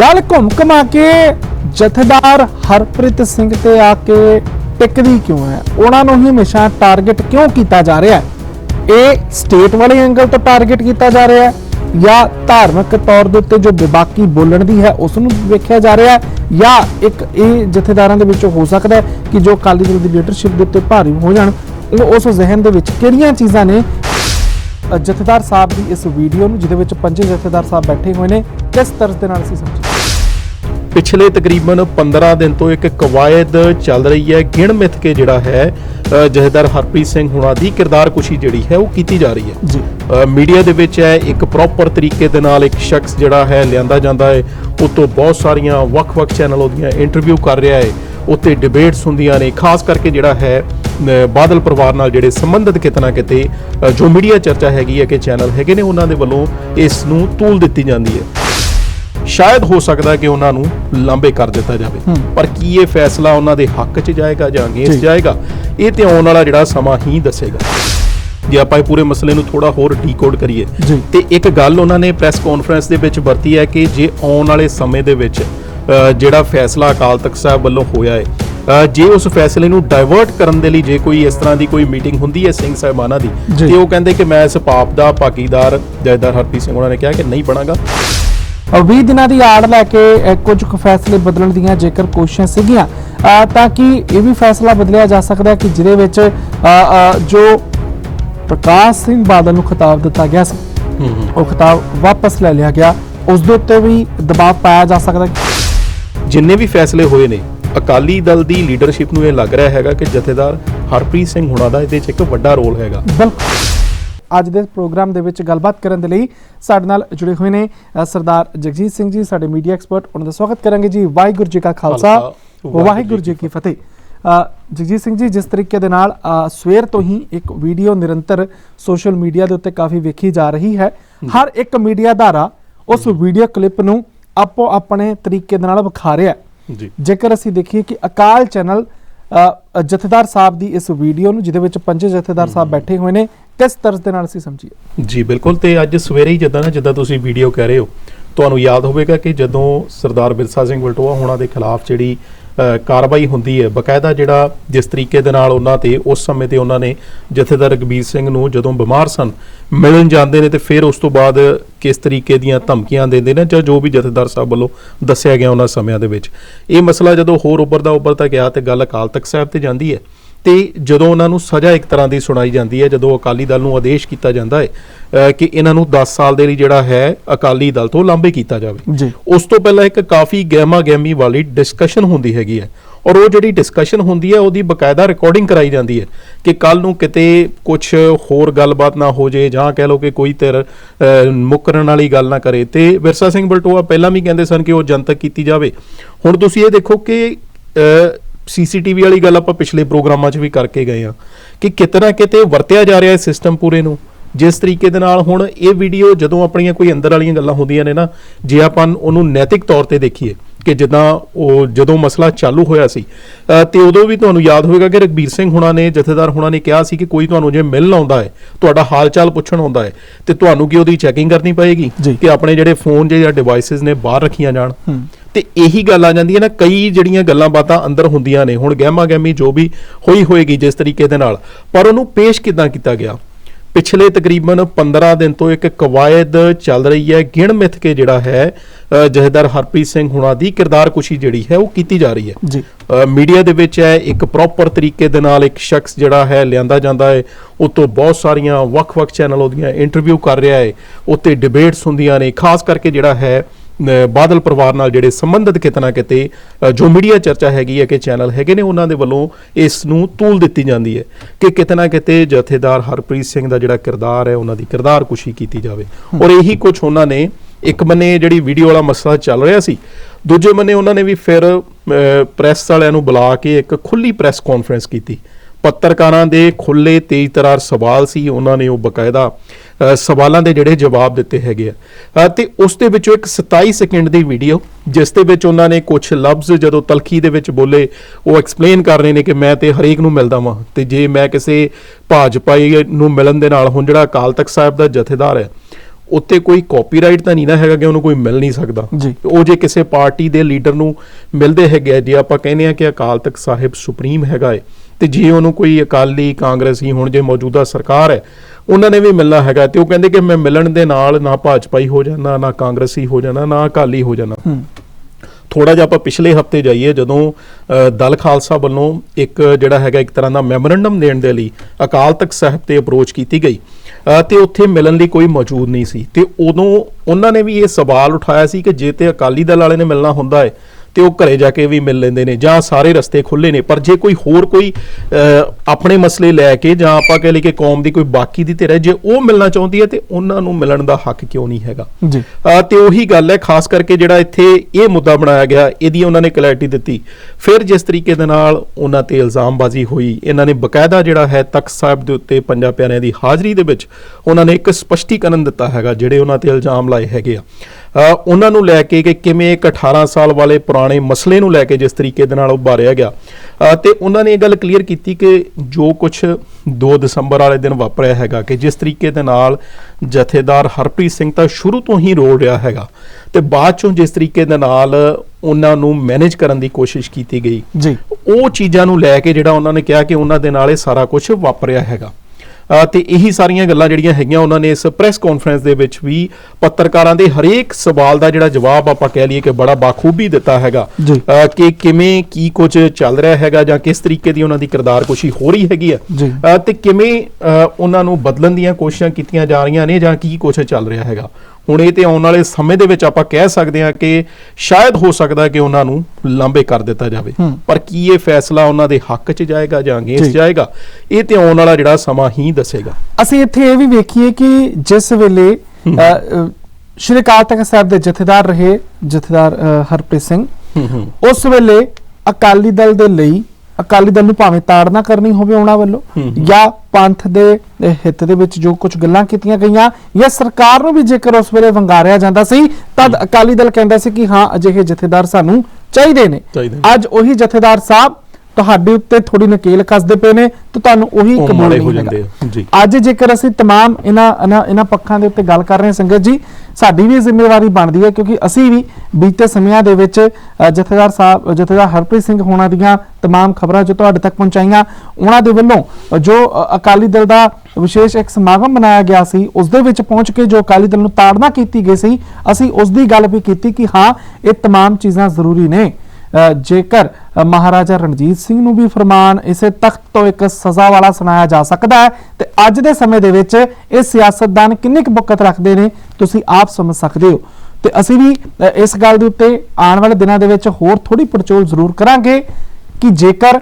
ਗੱਲ ਘੁੰਮ ਘਮਾ ਕੇ ਜਥੇਦਾਰ ਹਰਪ੍ਰੀਤ ਸਿੰਘ ਤੇ ਆ ਕੇ ਟਿਕਦੀ ਕਿਉਂ ਹੈ? ਉਹਨਾਂ ਨੂੰ ਹੀ ਹਮੇਸ਼ਾ ਟਾਰਗੇਟ ਕਿਉਂ ਕੀਤਾ ਜਾ ਰਿਹਾ ਹੈ? ਇਹ ਸਟੇਟ ਵਾਲੇ ਐਂਗਲ ਤੋਂ ਟਾਰਗੇਟ ਕੀਤਾ ਜਾ ਰਿਹਾ ਹੈ ਜਾਂ ਧਾਰਮਿਕ ਤੌਰ ਦੇ ਉੱਤੇ ਜੋ ਬੇਬਾਕੀ ਬੋਲਣ ਦੀ ਹੈ ਉਸ ਨੂੰ ਵੇਖਿਆ ਜਾ ਰਿਹਾ ਹੈ ਜਾਂ ਇੱਕ ਇਹ ਜਥੇਦਾਰਾਂ ਦੇ ਵਿੱਚੋਂ ਹੋ ਸਕਦਾ ਹੈ ਕਿ ਜੋ ਅਕਾਲੀ ਦਲ ਦੀ ਲੀਡਰਸ਼ਿਪ ਦੇ ਉੱਤੇ ਭਾਰੀ ਹੋ ਜਾਣ? ਉਹ ਉਸ ਜ਼ਿਹਨ ਦੇ ਵਿੱਚ ਕਿਹੜੀਆਂ ਚੀਜ਼ਾਂ ਨੇ? ਜਥੇਦਾਰ ਸਾਹਿਬ ਦੀ ਇਸ ਵੀਡੀਓ ਨੂੰ, ਜਿਹਦੇ ਵਿੱਚ ਪੰਜੇ ਜਥੇਦਾਰ ਸਾਹਿਬ ਬੈਠੇ ਹੋਏ ਨੇ ਕਿਸ ਤਰ੍ਹਾਂ ਦੇ ਨਾਲ ਅਸੀਂ ਸਮਝੀਏ ਪਿਛਲੇ ਤਕਰੀਬਨ 15 ਦਿਨ ਤੋਂ ਇੱਕ ਕਵਾਇਦ ਚੱਲ ਰਹੀ ਹੈ ਗਿਣ ਮਿੱਥ ਕੇ ਜਿਹੜਾ ਹੈ ਅ, ਜਥੇਦਾਰ ਹਰਪ੍ਰੀਤ ਸਿੰਘ ਹੁਣਾਂ ਦੀ ਕਿਰਦਾਰ ਕੁਸ਼ੀ ਜਿਹੜੀ ਹੈ ਉਹ ਕੀਤੀ ਜਾ ਰਹੀ ਹੈ। ਜੀ। ਮੀਡੀਆ ਦੇ ਵਿੱਚ ਹੈ ਇੱਕ ਪ੍ਰੋਪਰ ਤਰੀਕੇ ਦੇ ਨਾਲ ਇੱਕ ਸ਼ਖਸ ਜਿਹੜਾ ਹੈ ਲਿਆਂਦਾ ਜਾਂਦਾ ਹੈ। ਉਹ ਤੋਂ ਬਹੁਤ ਸਾਰੀਆਂ ਵੱਖ-ਵੱਖ ਚੈਨਲ ਉਹਦੀਆਂ ਇੰਟਰਵਿਊ ਕਰ ਰਿਹਾ ਹੈ। ਉੱਤੇ ਡਿਬੇਟਸ ਹੁੰਦੀਆਂ ਨੇ ਖਾਸ ਕਰਕੇ ਜਿਹੜਾ ਹੈ ਬਾਦਲ ਪਰਿਵਾਰ ਨਾਲ ਜਿਹੜੇ ਸੰਬੰਧਿਤ ਕਿਤੇ ਨਾ ਕਿਤੇ ਜੋ ਮੀਡੀਆ ਚਰਚਾ ਹੈਗੀ ਹੈ ਕਿ ਚੈਨਲ ਹੈਗੇ ਨੇ ਉਹਨਾਂ ਦੇ ਵੱਲੋਂ ਇਸ ਨੂੰ ਤੂਲ ਦਿੱਤੀ ਜਾਂਦੀ ਹੈ। ਸ਼ਾਇਦ ਹੋ ਸਕਦਾ ਕਿ ਉਹਨਾਂ ਨੂੰ ਲਾਂਬੇ ਕਰ ਦਿੱਤਾ ਜਾਵੇ। ਪਰ ਕੀ ਇਹ ਫੈਸਲਾ ਉਹਨਾਂ ਦੇ ਹੱਕ 'ਚ ਜਾਏਗਾ ਜਾਂ। ਅਗੇਂਸਟ ਜਾਏਗਾ ਇਹ ਤੇ ਆਉਣ ਵਾਲਾ ਜਿਹੜਾ ਸਮਾਂ ਹੀ ਦੱਸੇਗਾ ਜੇ ਆਪਾਂ ਇਹ ਪੂਰੇ ਮਸਲੇ ਨੂੰ ਥੋੜਾ ਹੋਰ ਡੀਕੋਡ ਕਰੀਏ। ਤੇ ਇੱਕ ਗੱਲ ਉਹਨਾਂ ਨੇ ਪ੍ਰੈਸ ਕਾਨਫਰੰਸ ਦੇ ਵਿੱਚ ਵਰਤੀ ਹੈ ਕਿ ਜੇ ਆਉਣ ਵਾਲੇ ਸਮੇਂ ਦੇ ਵਿੱਚ ਜਿਹੜਾ ਫੈਸਲਾ ਅਕਾਲ ਤਖਤ ਸਾਹਿਬ ਵੱਲੋਂ ਹੋਇਆ ਹੈ ਜੇ ਉਸ ਫੈਸਲੇ ਨੂੰ ਡਾਇਵਰਟ ਕਰਨ ਦੇ ਲਈ ਜੇ ਕੋਈ ਇਸ ਤਰ੍ਹਾਂ ਦੀ ਕੋਈ ਮੀਟਿੰਗ ਹੁੰਦੀ ਹੈ ਸਿੰਘ ਸਾਹਿਬਾਨਾਂ ਦੀ। ਤੇ ਉਹ ਕਹਿੰਦੇ ਕਿ ਮੈਂ ਇਸ ਪਾਪ ਦਾ ਭਾਗੀਦਾਰ ਜੈਦਾਰ ਹਰਪ੍ਰੀਤ ਸਿੰਘ ਉਹਨਾਂ ਨੇ ਕਿਹਾ ਕਿ ਨਹੀਂ ਬਣਾਗਾ 20 ਦਿਨਾਂ ਦੀ ਆੜ ਲੈ ਕੇ ਕੁਝ ਕੁ ਫੈਸਲੇ ਬਦਲਣ ਦੀਆਂ ਜੇਕਰ ਕੋਸ਼ਿਸ਼ਾਂ ਸੀਗੀਆਂ ਤਾਂ ਕਿ ਇਹ ਵੀ ਫੈਸਲਾ ਬਦਲਿਆ ਜਾ ਸਕਦਾ ਹੈ ਕਿ ਜਿਹਦੇ ਵਿੱਚ ਜੋ ਪ੍ਰਕਾਸ਼ ਸਿੰਘ ਬਾਦਲ ਨੂੰ ਖਿਤਾਬ ਦਿੱਤਾ ਗਿਆ ਸੀ ਉਹ ਖਿਤਾਬ ਵਾਪਸ ਲੈ ਲਿਆ ਗਿਆ ਉਸ ਦੇ ਉੱਤੇ ਵੀ ਦਬਾਅ ਪਾਇਆ ਜਾ ਸਕਦਾ ਜਿੰਨੇ ਵੀ ਫੈਸਲੇ ਹੋਏ ਨੇ ਅਕਾਲੀ ਦਲ ਦੀ ਲੀਡਰਸ਼ਿਪ ਨੂੰ ਇਹ ਲੱਗ ਰਿਹਾ ਹੈਗਾ ਕਿ ਜਥੇਦਾਰ ਹਰਪ੍ਰੀਤ ਸਿੰਘ ਹੁਣਾਂ ਦਾ ਇਹਦੇ 'ਚ ਇੱਕ ਵੱਡਾ ਰੋਲ ਹੈਗਾ। ਬਿਲਕੁਲ। ਅੱਜ ਦੇ ਪ੍ਰੋਗਰਾਮ ਦੇ ਵਿੱਚ ਗੱਲਬਾਤ ਕਰਨ ਦੇ ਲਈ ਸਾਡੇ ਨਾਲ ਜੁੜੇ ਹੋਏ ਨੇ ਸਰਦਾਰ ਜਗਜੀਤ ਸਿੰਘ ਜੀ ਸਾਡੇ ਮੀਡੀਆ ਐਕਸਪਰਟ। ਉਹਨਾਂ ਦਾ ਸਵਾਗਤ ਕਰਾਂਗੇ ਜੀ। ਵਾਹਿਗੁਰੂ ਜੀ ਕਾ ਖਾਲਸਾ ਵਾਹਿਗੁਰੂ ਜੀ ਕੀ ਫਤਿਹ। ਜਗਜੀਤ ਸਿੰਘ ਜੀ ਜਿਸ ਤਰੀਕੇ ਦੇ ਨਾਲ ਸਵੇਰ ਤੋਂ ਹੀ ਇੱਕ ਵੀਡੀਓ ਨਿਰੰਤਰ ਸੋਸ਼ਲ ਮੀਡੀਆ ਦੇ ਉੱਤੇ ਕਾਫੀ ਵੇਖੀ ਜਾ ਰਹੀ ਹੈ। ਹਰ ਇੱਕ ਮੀਡੀਆ ਧਾਰਾ ਉਸ ਵੀਡੀਓ ਕਲਿੱਪ ਨੂੰ ਆਪੋ ਆਪਣੇ ਤਰੀਕੇ ਦੇ ਨਾਲ ਵਿਖਾ ਰਿਹਾ ਜੀ। ਜੇਕਰ ਅਸੀਂ ਦੇਖੀਏ ਕਿ ਅਕਾਲ ਚੈਨਲ ਜਥੇਦਾਰ ਸਾਹਿਬ ਦੀ ਇਸ ਵੀਡੀਓ ਨੂੰ ਜਿਹਦੇ ਵਿੱਚ ਪੰਜੇ ਜਥੇਦਾਰ ਸਾਹਿਬ ਬੈਠੇ ਹੋਏ ਨੇ ਕਿਸ ਤਰ੍ਹਾਂ ਦੇ ਨਾਲ ਅਸੀਂ ਸਮਝੀਏ? ਜੀ, ਬਿਲਕੁਲ। ਤੇ ਅੱਜ ਸਵੇਰੇ ਹੀ ਜਿੱਦਾਂ ਨਾ ਜਿੱਦਾਂ ਤੁਸੀਂ ਵੀਡੀਓ ਕਹਿ ਰਹੇ ਹੋ, ਤੁਹਾਨੂੰ ਯਾਦ ਹੋਵੇਗਾ ਕਿ ਜਦੋਂ ਸਰਦਾਰ ਬਿਰਸਾ ਸਿੰਘ ਵਲਟੋਆ ਹੋਣਾ ਦੇ ਖਿਲਾਫ ਜਿਹੜੀ ਕਾਰਵਾਈ ਹੁੰਦੀ ਹੈ, ਬਕਾਇਦਾ ਜਿਹੜਾ ਜਿਸ ਤਰੀਕੇ ਦੇ ਨਾਲ ਉਹਨਾਂ ਤੇ, ਉਸ ਸਮੇਂ ਤੇ ਉਹਨਾਂ ਨੇ ਜਥੇਦਾਰ ਰਗਬੀਰ ਸਿੰਘ ਨੂੰ ਜਦੋਂ ਬਿਮਾਰ ਸਨ, ਮਿਲਣ ਜਾਂਦੇ ਨੇ ਤੇ ਫਿਰ ਉਸ ਤੋਂ ਬਾਅਦ ਕਿਸ ਤਰੀਕੇ ਦੀਆਂ ਧਮਕੀਆਂ ਦਿੰਦੇ ਨੇ ਜਾਂ ਜੋ ਵੀ ਜਥੇਦਾਰ ਸਾਹਿਬ ਵੱਲੋਂ ਦੱਸਿਆ ਗਿਆ ਉਹਨਾਂ ਸਮਿਆਂ ਦੇ ਵਿੱਚ। ਇਹ ਮਸਲਾ ਜਦੋਂ ਹੋਰ ਉੱਪਰ ਦਾ ਗਿਆ ਤੇ ਗੱਲ ਅਕਾਲ ਤਖਤ ਸਾਹਿਬ ਤੇ ਜਾਂਦੀ ਹੈ ਤੇ ਜਦੋਂ ਉਹਨਾਂ ਨੂੰ ਸਜ਼ਾ ਇੱਕ ਤਰ੍ਹਾਂ ਦੀ ਸੁਣਾਈ ਜਾਂਦੀ ਹੈ ਜਦੋਂ ਅਕਾਲੀ ਦਲ ਨੂੰ ਆਦੇਸ਼ ਕੀਤਾ ਜਾਂਦਾ ਹੈ ਕਿ ਇਹਨਾਂ ਨੂੰ 10 ਸਾਲ ਦੇ ਲਈ ਜਿਹੜਾ ਹੈ ਅਕਾਲੀ ਦਲ ਤੋਂ ਲਾਂਭੇ ਕੀਤਾ ਜਾਵੇ। ਉਸ ਤੋਂ ਪਹਿਲਾਂ ਇੱਕ ਕਾਫੀ ਗਹਿਮਾ ਗਹਿਮੀ ਵਾਲੀ ਡਿਸਕਸ਼ਨ ਹੁੰਦੀ ਹੈਗੀ ਹੈ। ਔਰ ਉਹ ਜਿਹੜੀ ਡਿਸਕਸ਼ਨ ਹੁੰਦੀ ਹੈ ਉਹਦੀ ਬਕਾਇਦਾ ਰਿਕਾਰਡਿੰਗ ਕਰਾਈ ਜਾਂਦੀ ਹੈ ਕਿ ਕੱਲ ਨੂੰ ਕਿਤੇ ਕੁਝ ਹੋਰ ਗੱਲਬਾਤ ਨਾ ਹੋ ਜੇ ਜਾਂ ਕਹਿ ਲਓ ਕਿ ਕੋਈ ਧਿਰ ਅ, ਮੁੱਕਰਨ ਵਾਲੀ ਗੱਲ ਨਾ ਕਰੇ। ਤੇ ਵਿਰਸਾ ਸਿੰਘ ਬਲਟੋਆ ਪਹਿਲਾਂ ਵੀ ਕਹਿੰਦੇ ਸਨ ਕਿ ਉਹ ਜਨਤਕ ਕੀਤੀ ਜਾਵੇ। ਹੁਣ ਤੁਸੀਂ ਇਹ ਦੇਖੋ ਕਿ ਸੀਸੀਟੀਵੀ ਵਾਲੀ ਗੱਲ ਆਪਾਂ ਪਿਛਲੇ ਪ੍ਰੋਗਰਾਮਾਂ 'ਚ ਵੀ ਕਰਕੇ ਗਏ ਆ ਕਿ ਕਿਤਨਾ ਕਿਤੇ ਵਰਤਿਆ ਜਾ ਰਿਹਾ ਹੈ ਸਿਸਟਮ ਪੂਰੇ ਨੂੰ। ਜਿਸ ਤਰੀਕੇ ਦੇ ਨਾਲ ਹੁਣ ਇਹ ਵੀਡੀਓ ਜਦੋਂ ਆਪਣੀਆਂ ਕੋਈ ਅੰਦਰ ਵਾਲੀਆਂ ਗੱਲਾਂ ਹੁੰਦੀਆਂ ਨੇ ਨਾ, ਜੇ ਆਪਾਂ ਉਹਨੂੰ ਨੈਤਿਕ ਤੌਰ ਤੇ ਦੇਖੀਏ ਕਿ ਜਿੱਦਾਂ ਉਹ ਜਦੋਂ ਮਸਲਾ ਚਾਲੂ ਹੋਇਆ ਸੀ ਤੇ ਉਦੋਂ ਵੀ ਤੁਹਾਨੂੰ ਯਾਦ ਹੋਵੇਗਾ ਕਿ ਰਗਬੀਰ ਸਿੰਘ ਹੁਣਾਂ ਨੇ ਜਥੇਦਾਰ ਹੁਣਾਂ ਨੇ ਕਿਹਾ ਸੀ ਕਿ ਕੋਈ ਤੁਹਾਨੂੰ ਜੇ ਮਿਲਣ ਆਉਂਦਾ ਹੈ ਤੁਹਾਡਾ ਹਾਲ ਚਾਲ ਪੁੱਛਣ ਆਉਂਦਾ ਹੈ ਤੇ ਤੁਹਾਨੂੰ ਕੀ ਉਹਦੀ ਚੈਕਿੰਗ ਕਰਨੀ ਪਏਗੀ ਜੀ। ਕਿ ਆਪਣੇ ਜਿਹੜੇ ਫੋਨ ਜਾਂ ਡਿਵਾਈਸਸ ਨੇ ਬਾਹਰ ਰੱਖੀਆਂ ਜਾਣ? ਤੇ ਇਹੀ ਗੱਲ ਆ ਜਾਂਦੀ ਹੈ ਨਾ ਕਈ ਜਿਹੜੀਆਂ ਗੱਲਾਂ ਬਾਤਾਂ ਅੰਦਰ ਹੁੰਦੀਆਂ ਨੇ ਹੁਣ ਗਹਿਮਾ ਗਹਿਮੀ ਜੋ ਵੀ ਹੋਈ ਹੋਏਗੀ ਜਿਸ ਤਰੀਕੇ ਦੇ ਨਾਲ ਪਰ ਉਹਨੂੰ ਪੇਸ਼ ਕਿਦਾਂ ਕੀਤਾ ਗਿਆ? ਪਿਛਲੇ ਤਕਰੀਬਨ 15 ਦਿਨ ਤੋਂ ਇੱਕ ਕਵਾਇਦ ਚੱਲ ਰਹੀ ਹੈ ਗਿਣ ਮਿੱਥ ਕੇ ਜਿਹੜਾ ਹੈ ਅ, ਜਥੇਦਾਰ ਹਰਪ੍ਰੀਤ ਸਿੰਘ ਹੁਣਾਂ ਦੀ ਕਿਰਦਾਰ ਕੁਸ਼ੀ ਜਿਹੜੀ ਹੈ ਉਹ ਕੀਤੀ ਜਾ ਰਹੀ ਹੈ। ਜੀ। ਮੀਡੀਆ ਦੇ ਵਿੱਚ ਹੈ ਇੱਕ ਪ੍ਰੋਪਰ ਤਰੀਕੇ ਦੇ ਨਾਲ ਇੱਕ ਸ਼ਖਸ ਜਿਹੜਾ ਹੈ ਲਿਆਂਦਾ ਜਾਂਦਾ ਹੈ। ਉਹ ਤੋਂ ਬਹੁਤ ਸਾਰੀਆਂ ਵੱਖ-ਵੱਖ ਚੈਨਲ ਉਹਦੀਆਂ ਇੰਟਰਵਿਊ ਕਰ ਰਿਹਾ ਹੈ ਉੱਤੇ ਡਿਬੇਟਸ ਹੁੰਦੀਆਂ ਨੇ ਖਾਸ ਕਰਕੇ ਜਿਹੜਾ ਹੈ ਬਾਦਲ ਪਰਿਵਾਰ ਨਾਲ ਜਿਹੜੇ ਸੰਬੰਧਿਤ ਕਿਤੇ ਨਾ ਕਿਤੇ ਜੋ ਮੀਡੀਆ ਚਰਚਾ ਹੈਗੀ ਹੈ, ਕਿ ਚੈਨਲ ਹੈਗੇ ਨੇ, ਉਹਨਾਂ ਦੇ ਵੱਲੋਂ ਇਸ ਨੂੰ ਤੂਲ ਦਿੱਤੀ ਜਾਂਦੀ ਹੈ ਕਿ ਕਿਤੇ ਨਾ ਕਿਤੇ ਜਥੇਦਾਰ ਹਰਪ੍ਰੀਤ ਸਿੰਘ ਦਾ ਜਿਹੜਾ ਕਿਰਦਾਰ ਹੈ, ਉਹਨਾਂ ਦੀ ਕਿਰਦਾਰ ਕੁਸ਼ੀ ਕੀਤੀ ਜਾਵੇ। ਔਰ ਇਹੀ ਕੁਝ ਉਹਨਾਂ ਨੇ, ਇੱਕ ਬੰਨੇ ਜਿਹੜੀ ਵੀਡੀਓ ਵਾਲਾ ਮਸਲਾ ਚੱਲ ਰਿਹਾ ਸੀ, ਦੂਜੇ ਬੰਨੇ ਉਹਨਾਂ ਨੇ ਵੀ ਫਿਰ ਪ੍ਰੈਸ ਵਾਲਿਆਂ ਨੂੰ ਬੁਲਾ ਕੇ ਇੱਕ ਖੁੱਲੀ ਪ੍ਰੈਸ ਕਾਨਫਰੰਸ ਕੀਤੀ। ਪੱਤਰਕਾਰਾਂ ਦੇ ਖੁੱਲੇ ਤੇਜ਼ ਤਰਾਰ ਸਵਾਲ ਸੀ, ਉਹਨਾਂ ਨੇ ਉਹ ਬਕਾਇਦਾ ਸਵਾਲਾਂ ਦੇ ਜਿਹੜੇ ਜਵਾਬ ਦਿੱਤੇ ਹੈਗੇ ਆ ਤੇ ਉਸ ਦੇ ਵਿੱਚੋਂ ਇੱਕ 27 ਸੈਕਿੰਡ ਦੀ ਵੀਡੀਓ ਜਿਸ ਦੇ ਵਿੱਚ ਉਹਨਾਂ ਨੇ ਕੁਝ ਲਫ਼ਜ਼ ਜਦੋਂ ਤਲਖੀ ਦੇ ਵਿੱਚ ਬੋਲੇ ਉਹ ਐਕਸਪਲੇਨ ਕਰ ਰਹੇ ਨੇ ਕਿ ਮੈਂ ਤੇ ਹਰੇਕ ਨੂੰ ਮਿਲਦਾ ਵਾਂ ਤੇ ਜੇ ਮੈਂ ਕਿਸੇ ਭਾਜਪਾਈ ਨੂੰ ਮਿਲਣ ਦੇ ਨਾਲ ਹੁਣ ਜਿਹੜਾ ਅਕਾਲ ਤਖਤ ਸਾਹਿਬ ਦਾ ਜਥੇਦਾਰ ਹੈ ਉੱਤੇ ਕੋਈ ਕਾਪੀਰਾਈਟ ਤਾਂ ਨਹੀਂ ਨਾ ਹੈਗਾ ਕਿ ਉਹਨੂੰ ਕੋਈ ਮਿਲ ਨਹੀਂ ਸਕਦਾ। ਉਹ ਜੇ ਕਿਸੇ ਪਾਰਟੀ ਦੇ ਲੀਡਰ ਨੂੰ ਮਿਲਦੇ ਹੈਗੇ ਜੇ ਆਪਾਂ ਕਹਿੰਦੇ ਆ ਕਿ ਅਕਾਲ ਤਖਤ ਸਾਹਿਬ ਸੁਪਰੀਮ ਹੈਗਾ ਏ ਤੇ ਜੇ ਉਹਨੂੰ ਕੋਈ ਅਕਾਲੀ ਕਾਂਗਰਸੀ ਹੁਣ ਜੇ ਮੌਜੂਦਾ ਸਰਕਾਰ ਹੈ ਉਹਨਾਂ ਨੇ ਵੀ ਮਿਲਣਾ ਹੈਗਾ ਤੇ ਉਹ ਕਹਿੰਦੇ ਕਿ ਮੈਂ ਮਿਲਣ ਦੇ ਨਾਲ ਨਾ ਭਾਜਪਾਈ ਹੋ ਜਾਣਾ ਨਾ ਕਾਂਗਰਸੀ ਹੋ ਜਾਣਾ ਨਾ ਅਕਾਲੀ ਹੋ ਜਾਣਾ। ਥੋੜਾ ਜਿਹਾ ਆਪਾਂ ਪਿਛਲੇ ਹਫ਼ਤੇ ਜਾਈਏ ਜਦੋਂ ਦਲ ਖਾਲਸਾ ਵੱਲੋਂ ਇੱਕ ਜਿਹੜਾ ਹੈਗਾ ਇੱਕ ਤਰ੍ਹਾਂ ਦਾ ਮੈਮੋਰੰਡਮ ਦੇਣ ਦੇ ਲਈ ਅਕਾਲ ਤਖਤ ਸਾਹਿਬ ਤੇ ਅਪਰੋਚ ਕੀਤੀ ਗਈ ਤੇ ਉੱਥੇ ਮਿਲਣ ਲਈ ਕੋਈ ਮੌਜੂਦ ਨਹੀਂ ਸੀ। ਤੇ ਉਦੋਂ ਉਹਨਾਂ ਨੇ ਵੀ ਇਹ ਸਵਾਲ ਉਠਾਇਆ ਸੀ ਕਿ ਜੇ ਤੇ ਅਕਾਲੀ ਦਲ ਵਾਲੇ ਨੇ ਮਿਲਣਾ ਹੁੰਦਾ ਹੈ ਤੇ ਉਹ ਘਰੇ ਜਾ ਕੇ ਵੀ ਮਿਲ ਲੈਂਦੇ ਨੇ ਜਾਂ ਸਾਰੇ ਰਸਤੇ ਖੁੱਲੇ ਨੇ। ਪਰ ਜੇ ਕੋਈ ਹੋਰ ਕੋਈ ਆਪਣੇ ਮਸਲੇ ਲੈ ਕੇ ਜਾਂ ਆਪਾਂ ਕਹਿ ਲਈਏ ਕਿ ਕੌਮ ਦੀ ਕੋਈ ਬਾਕੀ ਦੀ ਧਿਰ ਹੈ ਜੇ ਉਹ ਮਿਲਣਾ ਚਾਹੁੰਦੀ ਹੈ ਤੇ ਉਹਨਾਂ ਨੂੰ ਮਿਲਣ ਦਾ ਹੱਕ ਕਿਉਂ ਨਹੀਂ ਹੈਗਾ? ਜੀ। ਤੇ ਉਹੀ ਗੱਲ ਹੈ ਖਾਸ ਕਰਕੇ ਜਿਹੜਾ ਇੱਥੇ ਇਹ ਮੁੱਦਾ ਬਣਾਇਆ ਗਿਆ ਇਹਦੀ ਉਹਨਾਂ ਨੇ ਕਲੈਰਿਟੀ ਦਿੱਤੀ। ਫਿਰ ਜਿਸ ਤਰੀਕੇ ਦੇ ਨਾਲ ਉਹਨਾਂ ਤੇ ਇਲਜ਼ਾਮਬਾਜ਼ੀ ਹੋਈ। ਇਹਨਾਂ ਨੇ ਬਕਾਇਦਾ ਜਿਹੜਾ ਹੈ ਤਖਤ ਸਾਹਿਬ ਦੇ ਉੱਤੇ ਪੰਜਾਂ ਪਿਆਰਿਆਂ ਦੀ ਹਾਜ਼ਰੀ ਦੇ ਵਿੱਚ ਉਹਨਾਂ ਨੇ ਇੱਕ ਸਪਸ਼ਟੀਕਰਨ ਦਿੱਤਾ ਹੈਗਾ ਜਿਹੜੇ ਉਹਨਾਂ ਤੇ ਇਲਜ਼ਾਮ ਲਾਏ ਹੈਗੇ ਆ। ਉਹਨਾਂ ਨੂੰ ਲੈ ਕੇ ਕਿ ਕਿਵੇਂ ਇੱਕ 18 ਸਾਲ ਵਾਲੇ ਪੁਰਾਣੇ ਮਸਲੇ ਨੂੰ ਲੈ ਕੇ ਜਿਸ ਤਰੀਕੇ ਦੇ ਨਾਲ ਉਭਾਰਿਆ ਗਿਆ। ਤੇ ਉਹਨਾਂ ਨੇ ਇਹ ਗੱਲ ਕਲੀਅਰ ਕੀਤੀ ਕਿ ਜੋ ਕੁਝ 2 ਦਸੰਬਰ ਵਾਲੇ ਦਿਨ ਵਾਪਰਿਆ ਹੈਗਾ ਕਿ ਜਿਸ ਤਰੀਕੇ ਦੇ ਨਾਲ ਜਥੇਦਾਰ ਹਰਪ੍ਰੀਤ ਸਿੰਘ ਤਾਂ ਸ਼ੁਰੂ ਤੋਂ ਹੀ ਰੋਲ ਰਿਹਾ ਹੈਗਾ ਤੇ ਬਾਅਦ ਚੋਂ ਜਿਸ ਤਰੀਕੇ ਦੇ ਨਾਲ ਉਹਨਾਂ ਨੂੰ ਮੈਨੇਜ ਕਰਨ ਦੀ ਕੋਸ਼ਿਸ਼ ਕੀਤੀ ਗਈ। ਜੀ। ਉਹ ਚੀਜ਼ਾਂ ਨੂੰ ਲੈ ਕੇ ਜਿਹੜਾ ਉਹਨਾਂ ਨੇ ਕਿਹਾ ਕਿ ਉਹਨਾਂ ਦੇ ਨਾਲ ਇਹ ਸਾਰਾ ਕੁਝ ਵਾਪਰਿਆ ਹੈਗਾ। ਤੇ ਇਹੀ ਸਾਰੀਆਂ ਗੱਲਾਂ ਜਿਹੜੀਆਂ ਹੈਗੀਆਂ ਉਹਨਾਂ ਨੇ ਇਸ ਪ੍ਰੈਸ ਕਾਨਫਰੰਸ ਦੇ ਵਿੱਚ ਵੀ ਪੱਤਰਕਾਰਾਂ ਦੇ ਹਰੇਕ ਸਵਾਲ ਦਾ ਜਿਹੜਾ ਜਵਾਬ ਆਪਾਂ ਕਹਿ ਲਈਏ ਕਿ ਬੜਾ ਬਾਖੂਬੀ ਦਿੱਤਾ ਹੈਗਾ। ਕਿ ਕਿਵੇਂ ਕੀ ਕੁਝ ਚੱਲ ਰਿਹਾ ਹੈਗਾ ਜਾਂ ਕਿਸ ਤਰੀਕੇ ਦੀ ਉਹਨਾਂ ਦੀ ਕਿਰਦਾਰਕੁਸ਼ੀ ਹੋ ਰਹੀ ਹੈਗੀ। ਅ, ਤੇ ਕਿਵੇਂ ਉਹਨਾਂ ਨੂੰ ਬਦਲਣ ਦੀਆਂ ਕੋਸ਼ਿਸ਼ਾਂ ਕੀਤੀਆਂ ਜਾ ਰਹੀਆਂ ਨੇ ਜਾਂ ਕੀ ਕੁਝ ਚੱਲ ਰਿਹਾ ਹੈਗਾ। ਹੁਣ ਇਹ ਤੇ ਆਉਣ ਵਾਲੇ ਸਮੇਂ ਦੇ ਵਿੱਚ ਆਪਾਂ ਕਹਿ ਸਕਦੇ ਹਾਂ ਕਿ ਸ਼ਾਇਦ ਹੋ ਸਕਦਾ ਕਿ ਉਹਨਾਂ ਨੂੰ ਲਾਂਬੇ ਕਰ ਦਿੱਤਾ ਜਾਵੇ। ਪਰ ਕੀ ਇਹ ਫੈਸਲਾ ਉਹਨਾਂ ਦੇ ਹੱਕ 'ਚ ਜਾਏਗਾ ਜਾਂ ਅਗੇਂਸਟ। ਜਾਏਗਾ? ਇਹ ਤੇ ਆਉਣ ਵਾਲਾ ਜਿਹੜਾ ਸਮਾਂ ਹੀ ਦੱਸੇਗਾ। ਅਸੀਂ ਇੱਥੇ ਇਹ ਵੀ ਵੇਖੀਏ ਕਿ ਜਿਸ ਵੇਲੇ ਸ਼੍ਰੀ ਅਕਾਲ ਤਖਤ ਸਾਹਿਬ ਦੇ ਜਥੇਦਾਰ ਰਹੇ ਜਥੇਦਾਰ ਹਰਪ੍ਰੀਤ ਸਿੰਘ। ਉਸ ਵੇਲੇ ਅਕਾਲੀ ਦਲ ਦੇ ਲਈ ਅਕਾਲੀ ਦਲ ਨੂੰ ਭਾਵੇਂ ਤਾੜਨਾ ਕਰਨੀ ਹੋਵੇ ਉਹਨਾਂ ਵੱਲੋਂ। ਜਾਂ ਪੰਥ ਦੇ ਹਿੱਤ ਦੇ ਵਿੱਚ ਜੋ ਕੁਝ ਗੱਲਾਂ ਕੀਤੀਆਂ ਗਈਆਂ ਜਾਂ ਸਰਕਾਰ ਨੂੰ ਵੀ ਜੇਕਰ ਉਸ ਵੇਲੇ ਵੰਗਾਰਿਆ ਜਾਂਦਾ ਸੀ ਤਦ ਅਕਾਲੀ ਦਲ ਕਹਿੰਦਾ ਸੀ ਕਿ ਹਾਂ ਅਜਿਹੇ ਜਥੇਦਾਰ ਸਾਨੂੰ ਚਾਹੀਦੇ ਨੇ। ਅੱਜ ਉਹੀ ਜਥੇਦਾਰ ਸਾਹਿਬ ਤੁਹਾਡੇ ਉੱਤੇ ਥੋੜੀ ਨਕੇਲ ਕੱਸਦੇ ਪਏ ਨੇ ਤੇ ਤੁਹਾਨੂੰ ਉਹੀ ਉਹ ਕਬੂਲ ਮਾੜੇ ਨਹੀਂ ਹੋ ਹੈਗਾ। ਜਾਂਦੇ ਆ ਜੀ ਅੱਜ ਜੇਕਰ ਅਸੀਂ तमाम ਇਹਨਾਂ ਇਹਨਾਂ ਇਹਨਾਂ ਪੱਖਾਂ ਦੇ ਉੱਤੇ ਗੱਲ ਕਰ ਰਹੇ ਹਾਂ ਸੰਗਤ ਜੀ ਸਾਡੀ ਵੀ ਇਹ ਜ਼ਿੰਮੇਵਾਰੀ ਬਣਦੀ ਹੈ ਕਿਉਂਕਿ ਅਸੀਂ ਵੀ ਬੀਤੇ ਸਮਿਆਂ ਦੇ ਵਿੱਚ ਅ, ਜਥੇਦਾਰ ਸਾਹਿਬ ਜਥੇਦਾਰ ਹਰਪ੍ਰੀਤ ਸਿੰਘ ਹੋਣਾ ਦੀਆਂ तमाम ਖਬਰਾਂ ਜੋ ਤੁਹਾਡੇ ਤੱਕ ਪਹੁੰਚਾਈਆਂ ਉਹਨਾਂ ਦੇ ਵੱਲੋਂ ਅ, ਜੋ ਅ, ਅਕਾਲੀ ਦਲ ਦਾ ਵਿਸ਼ੇਸ਼ ਇੱਕ ਸਮਾਗਮ ਮਨਾਇਆ ਗਿਆ ਸੀ ਉਸ ਦੇ ਵਿੱਚ ਪਹੁੰਚ ਕੇ ਜੋ ਅਕਾਲੀ ਦਲ ਨੂੰ ਤਾੜਨਾ ਕੀਤੀ ਗਈ ਸੀ ਅਸੀਂ ਉਸ ਦੀ ਗੱਲ ਵੀ ਕੀਤੀ ਕਿ ਹਾਂ ਇਹ तमाम ਚੀਜ਼ਾਂ ਜ਼ਰੂਰੀ ਨੇ ਅ, ਜੇਕਰ ਮਹਾਰਾਜਾ ਰਣਜੀਤ ਸਿੰਘ ਨੂੰ ਵੀ ਫਰਮਾਨ ਇਸੇ ਤਖਤ ਤੋਂ ਇੱਕ ਸਜ਼ਾ ਵਾਲਾ ਸੁਣਾਇਆ ਜਾ ਸਕਦਾ ਹੈ, ਤੇ ਅੱਜ ਦੇ ਸਮੇਂ ਦੇ ਵਿੱਚ ਇਹ ਸਿਆਸਤਦਾਨ ਕਿੰਨੀ ਕੁ ਬੁੱਕਤ ਰੱਖਦੇ ਨੇ, ਤੁਸੀਂ ਆਪ ਸਮਝ ਸਕਦੇ ਹੋ। ਤੇ ਅਸੀਂ ਵੀ ਇਸ ਗੱਲ ਦੇ ਉੱਤੇ ਆਉਣ ਵਾਲੇ ਦਿਨਾਂ ਦੇ ਵਿੱਚ ਹੋਰ ਥੋੜੀ ਪੜਚੋਲ ਜ਼ਰੂਰ ਕਰਾਂਗੇ ਕਿ ਜੇਕਰ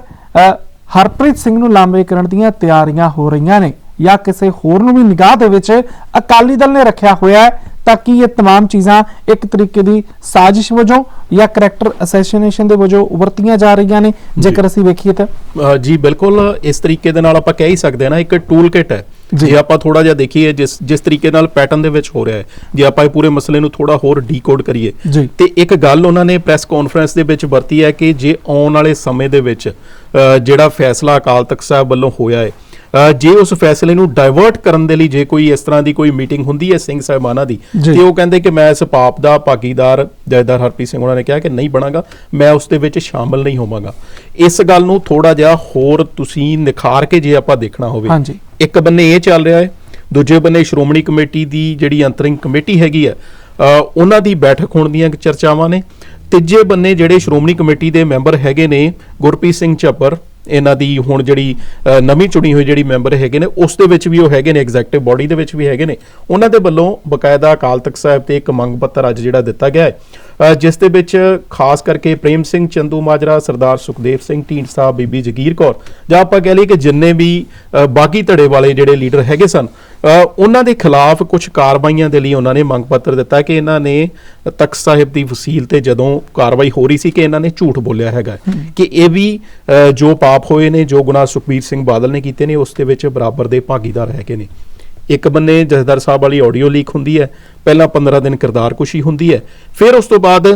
ਹਰਪ੍ਰੀਤ ਸਿੰਘ ਨੂੰ ਲਾਂਬੇ ਕਰਨ ਦੀਆਂ ਤਿਆਰੀਆਂ ਹੋ ਰਹੀਆਂ ਨੇ ਜਾਂ ਕਿਸੇ ਹੋਰ ਨੂੰ ਵੀ ਨਿਗਾਹ ਦੇ ਵਿੱਚ ਅਕਾਲੀ ਦਲ ਨੇ ਰੱਖਿਆ ਹੋਇਆ ਹੈ ਤਾਂ ਕਿ ਇਹ तमाम ਚੀਜ਼ਾਂ ਇੱਕ ਤਰੀਕੇ ਦੀ ਸਾਜ਼ਿਸ਼ ਵਜੋਂ ਜਾਂ ਕਰੈਕਟਰ ਅਸੈਸੀਨੇਸ਼ਨ ਦੇ ਵਜੋਂ ਉਵਰਤੀਆਂ ਜਾ ਰਹੀਆਂ ਨੇ ਜੇਕਰ ਅਸੀਂ ਵੇਖੀਏ ਤਾਂ ਅ, ਜੀ ਬਿਲਕੁਲ ਇਸ ਤਰੀਕੇ ਦੇ ਨਾਲ ਆਪਾਂ ਕਹਿ ਹੀ ਸਕਦੇ ਹਾਂ ਨਾ ਇੱਕ ਟੂਲ ਕਿਟ ਹੈ ਜੀ। ਜੇ ਆਪਾਂ ਥੋੜਾ ਜਿਹਾ ਦੇਖੀਏ ਜਿਸ ਜਿਸ ਤਰੀਕੇ ਨਾਲ ਪੈਟਰਨ ਦੇ ਵਿੱਚ ਹੋ ਰਿਹਾ ਹੈ ਜੇ ਆਪਾਂ ਇਹ ਪੂਰੇ ਮਸਲੇ ਨੂੰ ਥੋੜਾ ਹੋਰ ਡੀਕੋਡ ਕਰੀਏ ਜੀ। ਤੇ ਇੱਕ ਗੱਲ ਉਹਨਾਂ ਨੇ ਪ੍ਰੈਸ ਕਾਨਫਰੰਸ ਦੇ ਵਿੱਚ ਵਰਤੀ ਹੈ ਕਿ ਜੇ ਆਉਣ ਵਾਲੇ ਸਮੇਂ ਦੇ ਵਿੱਚ ਅ, ਜਿਹੜਾ ਫੈਸਲਾ ਅਕਾਲ ਤਖਤ ਸਾਹਿਬ ਵੱਲੋਂ ਹੋਇਆ ਹੈ ਅ, ਜੇ ਉਸ ਫੈਸਲੇ ਨੂੰ ਡਾਇਵਰਟ ਕਰਨ ਦੇ ਲਈ ਜੇ ਕੋਈ ਇਸ ਤਰ੍ਹਾਂ ਦੀ ਕੋਈ ਮੀਟਿੰਗ ਹੁੰਦੀ ਹੈ ਸਿੰਘ ਸਾਹਿਬਾਨਾਂ ਦੀ। ਤੇ ਉਹ ਕਹਿੰਦੇ ਕਿ ਮੈਂ ਇਸ ਪਾਪ ਦਾ ਭਾਗੀਦਾਰ ਜੈਦਾਰ ਹਰਪ੍ਰੀਤ ਸਿੰਘ ਉਹਨਾਂ ਨੇ ਕਿਹਾ ਕਿ ਨਹੀਂ ਬਣਾਗਾ ਮੈਂ ਉਸ ਦੇ ਵਿੱਚ ਸ਼ਾਮਲ ਨਹੀਂ ਹੋਵਾਂਗਾ ਇਸ ਗੱਲ ਨੂੰ ਥੋੜਾ ਜਿਹਾ ਹੋਰ ਤੁਸੀਂ ਨਿਖਾਰ ਕੇ ਜੇ ਆਪਾਂ ਦੇਖਣਾ ਹੋਵੇ। ਇੱਕ ਬੰਨੇ ਇਹ ਚੱਲ ਰਿਹਾ ਹੈ ਦੂਜੇ ਬੰਨੇ ਸ਼੍ਰੋਮਣੀ ਕਮੇਟੀ ਦੀ ਜਿਹੜੀ ਅੰਤਰਿੰਗ ਕਮੇਟੀ ਹੈਗੀ ਹੈ ਉਹਨਾਂ ਦੀ ਬੈਠਕ ਹੋਣ ਦੀਆਂ ਚਰਚਾਵਾਂ ਨੇ ਤੀਜੇ ਬੰਨੇ ਜਿਹੜੇ ਸ਼੍ਰੋਮਣੀ ਕਮੇਟੀ ਦੇ ਮੈਂਬਰ ਹੈਗੇ ਨੇ ਗੁਰਪ੍ਰੀਤ ਸਿੰਘ ਚੱਪਰ ਇਹਨਾਂ ਦੀ ਹੁਣ ਜਿਹੜੀ ਨਵੀਂ ਚੁਣੀ ਹੋਈ ਜਿਹੜੀ ਮੈਂਬਰ ਹੈਗੇ ਨੇ, ਉਸ ਦੇ ਵਿੱਚ ਵੀ ਉਹ ਹੈਗੇ ਨੇ ਐਗਜ਼ੈਕਟਿਵ ਬਾਡੀ ਦੇ ਵਿੱਚ ਵੀ ਹੈਗੇ ਨੇ। ਉਹਨਾਂ ਦੇ ਵੱਲੋਂ ਬਕਾਇਦਾ ਅਕਾਲ ਤਖਤ ਸਾਹਿਬ ਤੇ ਇੱਕ ਮੰਗ ਪੱਤਰ ਅੱਜ ਜਿਹੜਾ ਦਿੱਤਾ ਗਿਆ ਹੈ। ਜਿਸ ਦੇ ਵਿੱਚ ਖਾਸ ਕਰਕੇ ਪ੍ਰੇਮ ਸਿੰਘ ਚੰਦੂ ਮਾਜਰਾ ਸਰਦਾਰ ਸੁਖਦੇਵ ਸਿੰਘ ਢੀਂਡਸਾ ਬੀਬੀ ਜਗੀਰ ਕੌਰ ਜਾਂ ਆਪਾਂ ਕਹਿ ਲਈਏ ਕਿ ਜਿੰਨੇ ਵੀ ਬਾਗੀ ਧੜੇ ਵਾਲੇ ਜਿਹੜੇ ਲੀਡਰ ਹੈਗੇ ਸਨ ਉਹਨਾਂ ਦੇ ਖਿਲਾਫ ਕੁਝ ਕਾਰਵਾਈਆਂ ਦੇ ਲਈ ਉਹਨਾਂ ਨੇ ਮੰਗ ਪੱਤਰ ਦਿੱਤਾ ਕਿ ਇਹਨਾਂ ਨੇ ਤਖਤ ਸਾਹਿਬ ਦੀ ਵਸੀਲ ਤੇ ਜਦੋਂ ਕਾਰਵਾਈ ਹੋ ਰਹੀ ਸੀ ਕਿ ਇਹਨਾਂ ਨੇ ਝੂਠ ਬੋਲਿਆ ਹੈਗਾ। ਕਿ ਇਹ ਵੀ ਜੋ ਪਾਪ ਹੋਏ ਨੇ ਜੋ ਗੁਨਾਹ ਸੁਖਬੀਰ ਸਿੰਘ ਬਾਦਲ ਨੇ ਕੀਤੇ ਨੇ ਉਸ ਦੇ ਵਿੱਚ ਬਰਾਬਰ ਦੇ ਭਾਗੀਦਾਰ ਹੈਗੇ ਨੇ। ਇੱਕ ਬੰਨੇ ਜਥੇਦਾਰ ਸਾਹਿਬ ਵਾਲੀ ਆਡੀਓ ਲੀਕ ਹੁੰਦੀ ਹੈ ਪਹਿਲਾਂ 15 ਦਿਨ ਕਿਰਦਾਰ ਕੁਸ਼ੀ ਹੁੰਦੀ ਹੈ ਫਿਰ ਉਸ ਤੋਂ ਬਾਅਦ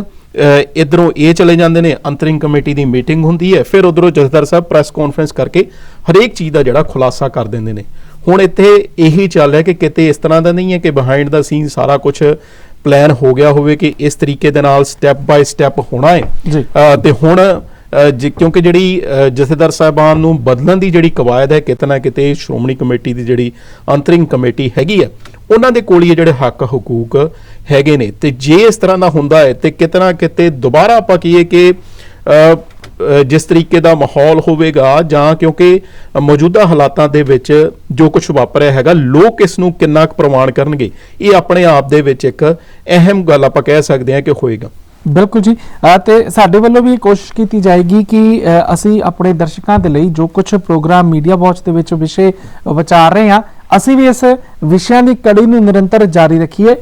ਇਧਰੋਂ ਇਹ ਚਲੇ ਜਾਂਦੇ ਨੇ ਅੰਤਰਿੰਗ ਕਮੇਟੀ ਦੀ ਮੀਟਿੰਗ ਹੁੰਦੀ ਹੈ ਫਿਰ ਉਧਰੋਂ ਜਥੇਦਾਰ ਸਾਹਿਬ ਪ੍ਰੈਸ ਕਾਨਫਰੰਸ ਕਰਕੇ ਹਰੇਕ ਚੀਜ਼ ਦਾ ਜਿਹੜਾ ਖੁਲਾਸਾ ਕਰ ਦਿੰਦੇ ਨੇ। ਹੁਣ ਇੱਥੇ ਇਹੀ ਚੱਲ ਰਿਹਾ ਕਿ ਕਿਤੇ ਇਸ ਤਰ੍ਹਾਂ ਦਾ ਨਹੀਂ ਹੈ ਕਿ ਬਿਹਾਈਂਡ ਦਾ ਸੀਨ ਸਾਰਾ ਕੁਝ ਪਲਾਨ ਹੋ ਗਿਆ ਹੋਵੇ ਕਿ ਇਸ ਤਰੀਕੇ ਦੇ ਨਾਲ ਸਟੈਪ ਬਾਈ ਸਟੈਪ ਹੋਣਾ ਹੈ। ਤੇ ਹੁਣ ਕਿਉਂਕਿ ਜਿਹੜੀ ਜਥੇਦਾਰ ਸਾਹਿਬਾਨ ਨੂੰ ਬਦਲਣ ਦੀ ਜਿਹੜੀ ਕਵਾਇਦ ਹੈ, ਕਿਤੇ ਨਾ ਕਿਤੇ ਸ਼੍ਰੋਮਣੀ ਕਮੇਟੀ ਦੀ ਜਿਹੜੀ ਅੰਤਰਿੰਗ ਕਮੇਟੀ ਹੈਗੀ ਹੈ, ਉਹਨਾਂ ਦੇ ਕੋਲ ਹੀ ਇਹ ਜਿਹੜੇ ਹੱਕ ਹਕੂਕ ਹੈਗੇ ਨੇ। ਤੇ ਜੇ ਇਸ ਤਰ੍ਹਾਂ ਦਾ ਹੁੰਦਾ ਹੈ, ਤੇ ਕਿਤੇ ਨਾ ਕਿਤੇ ਦੁਬਾਰਾ ਆਪਾਂ ਕਹੀਏ ਕਿ ਜਿਸ ਤਰੀਕੇ ਦਾ ਮਾਹੌਲ ਹੋਵੇਗਾ, ਜਾਂ ਕਿਉਂਕਿ ਮੌਜੂਦਾ ਹਾਲਾਤਾਂ ਦੇ ਵਿੱਚ ਜੋ ਕੁਝ ਵਾਪਰਿਆ ਹੈਗਾ, ਲੋਕ ਇਸ ਨੂੰ ਕਿੰਨਾ ਕੁ ਪ੍ਰਮਾਣ ਕਰਨਗੇ, ਇਹ ਆਪਣੇ ਆਪ ਦੇ ਵਿੱਚ ਇੱਕ ਅਹਿਮ ਗੱਲ ਆਪਾਂ ਕਹਿ ਸਕਦੇ ਹਾਂ ਕਿ ਹੋਏਗਾ। ਬਿਲਕੁਲ ਜੀ। ਅ, ਤੇ ਸਾਡੇ ਵੱਲੋਂ ਵੀ ਕੋਸ਼ਿਸ਼ ਕੀਤੀ ਜਾਏਗੀ ਕਿ ਅਸੀਂ ਆਪਣੇ ਦਰਸ਼ਕਾਂ ਦੇ ਲਈ ਜੋ ਕੁਝ ਪ੍ਰੋਗਰਾਮ ਮੀਡੀਆ ਵਾਚ ਦੇ ਵਿੱਚ ਵਿਸ਼ੇ ਵਿਚਾਰ ਰਹੇ ਹਾਂ ਅਸੀਂ ਵੀ ਇਸ ਵਿਸ਼ਿਆਂ ਦੀ ਕੜੀ ਨੂੰ ਨਿਰੰਤਰ ਜਾਰੀ ਰੱਖੀਏ।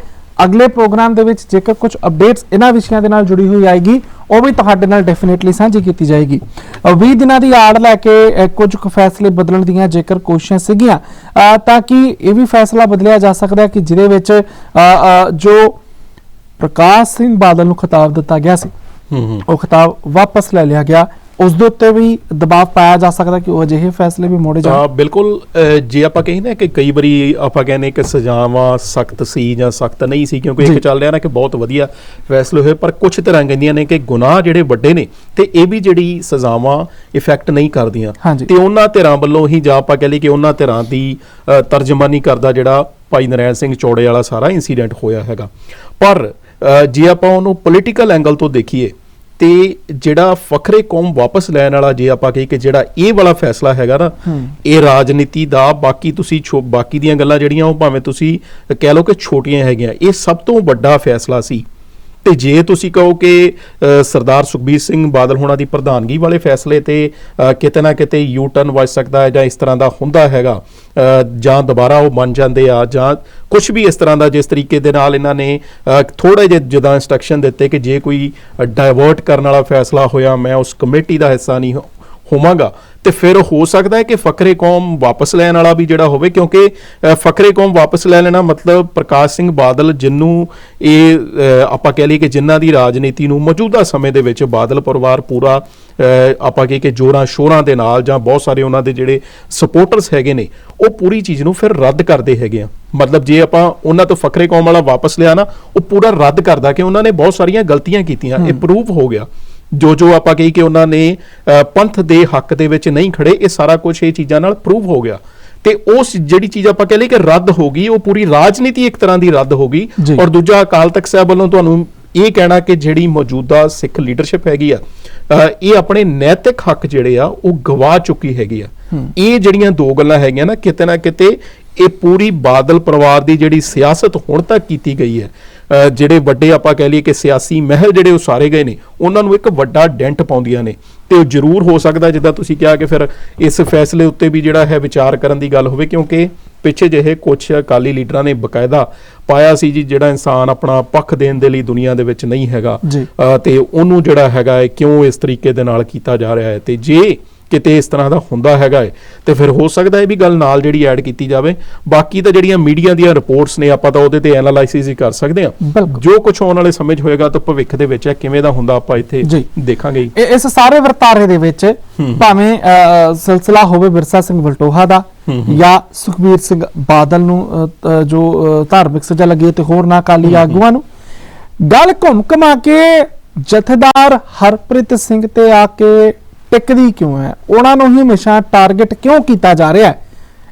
ਅਗਲੇ ਪ੍ਰੋਗਰਾਮ ਦੇ ਵਿੱਚ ਜੇਕਰ ਕੁਝ ਅਪਡੇਟਸ ਇਹਨਾਂ ਵਿਸ਼ਿਆਂ ਦੇ ਨਾਲ ਜੁੜੀ ਹੋਈ ਆਏਗੀ ਉਹ ਵੀ ਤੁਹਾਡੇ ਨਾਲ ਡੈਫੀਨਿਟਲੀ ਸਾਂਝੀ ਕੀਤੀ ਜਾਏਗੀ। ਅ, 20 ਦਿਨਾਂ ਦੀ ਆੜ ਲੈ ਕੇ ਕੁਝ ਕੁ ਫੈਸਲੇ ਬਦਲਣ ਦੀਆਂ ਜੇਕਰ ਕੋਸ਼ਿਸ਼ਾਂ ਸੀਗੀਆਂ ਤਾਂ ਕਿ ਇਹ ਵੀ ਫੈਸਲਾ ਬਦਲਿਆ ਜਾ ਸਕਦਾ ਹੈ ਕਿ ਜਿਹਦੇ ਵਿੱਚ ਜੋ ਪ੍ਰਕਾਸ਼ ਸਿੰਘ ਬਾਦਲ ਨੂੰ ਖਿਤਾਬ ਦਿੱਤਾ ਗਿਆ ਸੀ। ਉਹ ਖਿਤਾਬ ਵਾਪਸ ਲੈ ਲਿਆ ਗਿਆ। ਉਸ ਦੇ ਉੱਤੇ ਵੀ ਦਬਾਅ ਪਾਇਆ ਜਾ ਸਕਦਾ ਕਿ ਉਹ ਅਜਿਹੇ ਫੈਸਲੇ ਵੀ ਮੋੜੇ ਜਾਣ। ਬਿਲਕੁਲ ਜੇ ਆਪਾਂ ਕਹੀਏ ਨਾ ਕਿ ਕਈ ਵਾਰੀ ਆਪਾਂ ਕਹਿੰਦੇ ਕਿ ਸਜ਼ਾਵਾਂ ਸਖਤ ਸੀ ਜਾਂ ਸਖਤ ਨਹੀਂ ਸੀ ਕਿਉਂਕਿ। ਇੱਕ ਚੱਲ ਰਿਹਾ ਨਾ ਕਿ ਬਹੁਤ ਵਧੀਆ ਫੈਸਲੇ ਹੋਏ ਪਰ ਕੁਝ ਤਰ੍ਹਾਂ ਕਹਿੰਦੀਆਂ ਨੇ ਕਿ ਗੁਨਾਹ ਜਿਹੜੇ ਵੱਡੇ ਨੇ ਤੇ ਇਹ ਵੀ ਜਿਹੜੀ ਸਜ਼ਾਵਾਂ ਇਫੈਕਟ ਨਹੀਂ ਕਰਦੀਆਂ। ਤੇ ਉਹਨਾਂ ਧਿਰਾਂ ਵੱਲੋਂ ਹੀ ਜਾਂ ਆਪਾਂ ਕਹ ਲਈ ਕਿ ਉਹਨਾਂ ਧਿਰਾਂ ਦੀ ਤਰਜਮਾਨੀ ਕਰਦਾ ਜਿਹੜਾ ਭਾਈ ਨਰੈਣ ਸਿੰਘ ਚੌੜੇ ਵਾਲਾ ਸਾਰਾ ਇਨਸੀਡੈਂਟ ਹੋਇਆ ਹੈਗਾ। ਪਰ ਜੇ ਆਪਾਂ ਉਹਨੂੰ ਪੋਲੀਟੀਕਲ ਐਂਗਲ ਤੋਂ ਦੇਖੀਏ ਤੇ ਜਿਹੜਾ ਫਖਰੇ ਕੌਮ ਵਾਪਸ ਲੈਣ ਵਾਲਾ ਜੇ ਆਪਾਂ ਕਹੀ ਕਿ ਜਿਹੜਾ ਇਹ ਵਾਲਾ ਫੈਸਲਾ ਹੈਗਾ ਨਾ। ਇਹ ਰਾਜਨੀਤੀ ਦਾ ਬਾਕੀ ਤੁਸੀਂ ਬਾਕੀ ਦੀਆਂ ਗੱਲਾਂ ਜਿਹੜੀਆਂ ਉਹ ਭਾਵੇਂ ਤੁਸੀਂ ਕਹਿ ਲਓ ਕਿ ਛੋਟੀਆਂ ਹੈਗੀਆਂ ਇਹ ਸਭ ਤੋਂ ਵੱਡਾ ਫੈਸਲਾ ਸੀ ਤੇ ਜੇ ਤੁਸੀਂ ਕਹੋ ਕਿ ਸਰਦਾਰ ਸੁਖਬੀਰ ਸਿੰਘ ਬਾਦਲ ਹੋਣਾ ਦੀ ਪ੍ਰਧਾਨਗੀ ਵਾਲੇ ਫੈਸਲੇ ਤੇ ਕਿਤੇ ਨਾ ਕਿਤੇ ਯੂ ਟਰਨ ਵੱਜ ਸਕਦਾ ਹੈ ਜਾਂ ਇਸ ਤਰ੍ਹਾਂ ਦਾ ਹੁੰਦਾ ਹੈਗਾ ਜਾਂ ਦੁਬਾਰਾ ਉਹ ਮੰਨ ਜਾਂਦੇ ਆ, ਜਾਂ ਕੁਝ ਵੀ ਇਸ ਤਰ੍ਹਾਂ ਦਾ ਜਿਸ ਤਰੀਕੇ ਦੇ ਨਾਲ ਇਹਨਾਂ ਨੇ ਥੋੜੇ ਜਿਹੇ ਜਦਾਂ ਇਨਸਟਰਕਸ਼ਨ ਦਿੱਤੇ ਕਿ ਜੇ ਕੋਈ ਡਾਇਵਰਟ ਕਰਨ ਵਾਲਾ ਫੈਸਲਾ ਹੋਇਆ, ਮੈਂ ਉਸ ਕਮੇਟੀ ਦਾ ਹਿੱਸਾ ਨਹੀਂ ਹੋ- ਹੋਵਾਂਗਾ। ਤੇ ਫਿਰ ਹੋ ਸਕਦਾ ਹੈ ਕਿ ਫਕਰੇ ਕੌਮ ਵਾਪਸ ਲੈਣ ਵਾਲਾ ਵੀ ਜਿਹੜਾ ਹੋਵੇ ਕਿਉਂਕਿ ਫਕਰੇ ਕੌਮ ਵਾਪਸ ਲੈ ਲੈਣਾ ਮਤਲਬ ਪ੍ਰਕਾਸ਼ ਸਿੰਘ ਬਾਦਲ ਜਿੰਨੂੰ ਇਹ ਆਪਾਂ ਕਹਿ ਲਈਏ ਕਿ ਜਿਨ੍ਹਾਂ ਦੀ ਰਾਜਨੀਤੀ ਨੂੰ ਮੌਜੂਦਾ ਸਮੇਂ ਦੇ ਵਿੱਚ ਬਾਦਲ ਪਰਿਵਾਰ ਪੂਰਾ ਆਪਾਂ ਕਹੀਏ ਕਿ ਜੋਰਾਂ ਸ਼ੋਰਾਂ ਦੇ ਨਾਲ ਜਾਂ ਬਹੁਤ ਸਾਰੇ ਉਹਨਾਂ ਦੇ ਜਿਹੜੇ ਸਪੋਰਟਰਸ ਹੈਗੇ ਨੇ ਉਹ ਪੂਰੀ ਚੀਜ਼ ਨੂੰ ਫਿਰ ਰੱਦ ਕਰਦੇ ਹੈਗੇ ਆ। ਮਤਲਬ ਜੇ ਆਪਾਂ ਉਹਨਾਂ ਤੋਂ ਫਕਰੇ ਕੌਮ ਵਾਲਾ ਵਾਪਸ ਲਿਆ ਨਾ ਉਹ ਪੂਰਾ ਰੱਦ ਕਰਦਾ ਕਿ ਉਹਨਾਂ ਨੇ ਬਹੁਤ ਸਾਰੀਆਂ ਗਲਤੀਆਂ ਕੀਤੀਆਂ ਇਹ ਪ੍ਰੂਫ ਹੋ ਗਿਆ। ਜੋ ਜੋ ਆਪਾਂ ਕਹੀ ਕਿ ਉਹਨਾਂ ਨੇ ਪੰਥ ਦੇ ਹੱਕ ਦੇ ਵਿੱਚ ਨਹੀਂ ਖੜੇ ਇਹ ਸਾਰਾ ਕੁਝ ਇਹ ਚੀਜ਼ਾਂ ਨਾਲ ਪ੍ਰੂਵ ਹੋ ਗਿਆ। ਤੇ ਉਸ ਜਿਹੜੀ ਚੀਜ਼ ਆਪਾਂ ਕਹ ਲਈ ਕਿ ਰੱਦ ਹੋ ਗਈ ਉਹ ਪੂਰੀ ਰਾਜਨੀਤੀ ਇੱਕ ਤਰ੍ਹਾਂ ਦੀ ਰੱਦ ਹੋ ਗਈ। ਔਰ ਦੂਜਾ ਅਕਾਲ ਤਖਤ ਸਾਹਿਬ ਵੱਲੋਂ ਤੁਹਾਨੂੰ ਇਹ ਕਹਿਣਾ ਕਿ ਜਿਹੜੀ ਮੌਜੂਦਾ ਸਿੱਖ ਲੀਡਰਸ਼ਿਪ ਹੈਗੀ ਆ ਇਹ ਆਪਣੇ ਨੈਤਿਕ ਹੱਕ ਜਿਹੜੇ ਆ ਉਹ ਗਵਾ ਚੁੱਕੀ ਹੈਗੀ ਆ। ਇਹ ਜਿਹੜੀਆਂ ਦੋ ਗੱਲਾਂ ਹੈਗੀਆਂ ਨਾ ਕਿਤੇ ਨਾ ਕਿਤੇ ਇਹ ਪੂਰੀ ਬਾਦਲ ਪਰਿਵਾਰ ਦੀ ਜਿਹੜੀ ਸਿਆਸਤ ਹੁਣ ਤੱਕ ਕੀਤੀ ਗਈ ਹੈ ਜਿਹੜੇ ਵੱਡੇ ਆਪਾਂ ਕਹਿ ਲਈਏ ਕਿ ਸਿਆਸੀ ਮਹਿਲ ਜਿਹੜੇ ਉਸਾਰੇ ਗਏ ਨੇ ਉਹਨਾਂ ਨੂੰ ਇੱਕ ਵੱਡਾ ਡੈਂਟ ਪਾਉਂਦੀਆਂ ਨੇ। ਤੇ ਉਹ ਜ਼ਰੂਰ ਹੋ ਸਕਦਾ ਜਿੱਦਾਂ ਤੁਸੀਂ ਕਿਹਾ ਕਿ ਫਿਰ ਇਸ ਫੈਸਲੇ ਉੱਤੇ ਵੀ ਜਿਹੜਾ ਹੈ ਵਿਚਾਰ ਕਰਨ ਦੀ ਗੱਲ ਹੋਵੇ ਕਿਉਂਕਿ ਪਿੱਛੇ ਜਿਹੇ ਕੁਝ ਅਕਾਲੀ ਲੀਡਰਾਂ ਨੇ ਬਕਾਇਦਾ ਪਾਇਆ ਸੀ ਜੀ ਜਿਹੜਾ ਇਨਸਾਨ ਆਪਣਾ ਪੱਖ ਦੇਣ ਦੇ ਲਈ ਦੁਨੀਆ ਦੇ ਵਿੱਚ ਨਹੀਂ ਹੈਗਾ। ਤੇ ਉਹਨੂੰ ਜਿਹੜਾ ਹੈਗਾ ਹੈ ਕਿਉਂ ਇਸ ਤਰੀਕੇ ਦੇ ਨਾਲ ਕੀਤਾ ਜਾ ਰਿਹਾ ਹੈ? ਤੇ ਜੇ ਕਿਤੇ ਇਸ ਤਰ੍ਹਾਂ ਦਾ ਹੁੰਦਾ ਹੈਗਾ ਹੈ ਤੇ ਫਿਰ ਹੋ ਸਕਦਾ ਹੈ ਵੀ ਗੱਲ ਨਾਲ ਜਿਹੜੀ ਐਡ ਕੀਤੀ ਜਾਵੇ। ਬਾਕੀ ਤਾਂ ਜਿਹੜੀਆਂ ਮੀਡੀਆ ਦੀਆਂ ਰਿਪੋਰਟਸ ਨੇ ਆਪਾਂ ਤਾਂ ਉਹਦੇ ਤੇ ਐਨਾਲਾਈਸਿਸ ਹੀ ਕਰ ਸਕਦੇ ਹਾਂ। ਜੋ ਕੁਝ ਆਉਣ ਵਾਲੇ ਸਮੇਂ 'ਚ ਹੋਏਗਾ ਤਾਂ ਭਵਿੱਖ ਦੇ ਵਿੱਚ ਹੈ ਕਿਵੇਂ ਦਾ ਹੁੰਦਾ ਆਪਾਂ ਇੱਥੇ। ਦੇਖਾਂਗੇ ਇਸ ਸਾਰੇ ਵਰਤਾਰੇ ਦੇ ਵਿੱਚ ਭਾਵੇਂ ਸਿਲਸਿਲਾ ਹੋਵੇ ਵਿਰਸਾ ਸਿੰਘ ਵਲਟੋਹਾ ਦਾ ਜਾਂ ਸੁਖਬੀਰ ਸਿੰਘ ਬਾਦਲ ਨੂੰ ਜੋ ਧਾਰਮਿਕ ਸਜ਼ਾ ਲੱਗੀ ਤੇ ਹੋਰ ਨਾ ਕਾਲੀ ਆਗੂਆਂ ਨੂੰ। ਗੱਲ ਘੁੰਮ ਘਮਾ ਕੇ ਜਥੇਦਾਰ ਹਰਪ੍ਰੀਤ ਸਿੰਘ ਤੇ ਆ ਕੇ ਟਿਕਦੀ ਕਿਉਂ ਹੈ? ਉਹਨਾਂ ਨੂੰ ਹੀ ਹਮੇਸ਼ਾ ਟਾਰਗੇਟ ਕਿਉਂ ਕੀਤਾ ਜਾ ਰਿਹਾ ਹੈ?